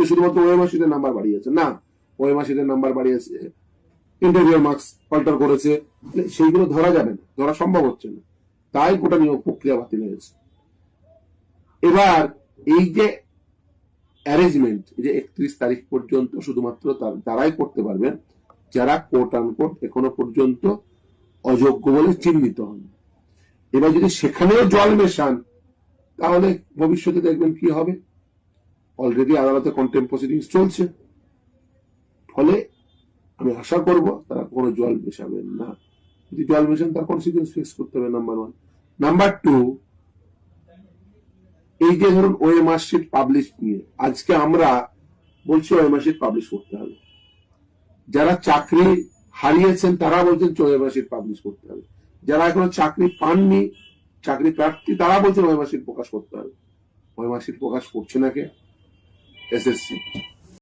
যে শুধুমাত্র ওএমআর শিটের নাম্বার বাড়িয়েছে। না ওএমআর শিটের নাম্বার বাড়িয়েছে ইন্টারভিউ মার্কস অল্টার করেছে সেইগুলো ধরা যাবে না, ধরা সম্ভব হচ্ছে না। তাই গোটা নিয়োগ প্রক্রিয়া বাতিল হয়েছে। এবার এই যে অ্যারেঞ্জমেন্ট যে একত্রিশ তারিখ পর্যন্ত শুধুমাত্র তার- তারাই করতে পারবেন, যারা কোর্ট আনকোর্ট এখনও পর্যন্ত অযোগ্য বলে চিহ্নিত হন এবার যদি সেখানেও জল মেশান, তাহলে ভবিষ্যতে দেখবেন কি হবে? অলরেডি আদালতে কন্টেম্প প্রসিডিংস চলছে। ফলে আমি আশা করব তারা কোনো জল মেশাবেন না। যদি জল মেশান, তার কনসিকুয়েন্স ফিক্স করতে হবে নাম্বার ওয়ান নাম্বার টু এই যে ধরুন ওএমআর শিট পাবলিশ নিয়ে, আজকে আমরা বলছি ওএমআর শিট পাবলিশ করতে হবে। যারা চাকরি হারিয়েছেন, তারা বলছেন ওএমআর শিট পাবলিশ করতে হবে। যারা এখনও চাকরি পাননি, চাকরি প্রার্থী, তারা বলছেন ওএমআর শিট প্রকাশ করতে হবে। ওএমআর শিট প্রকাশ করছে না কে? exercício.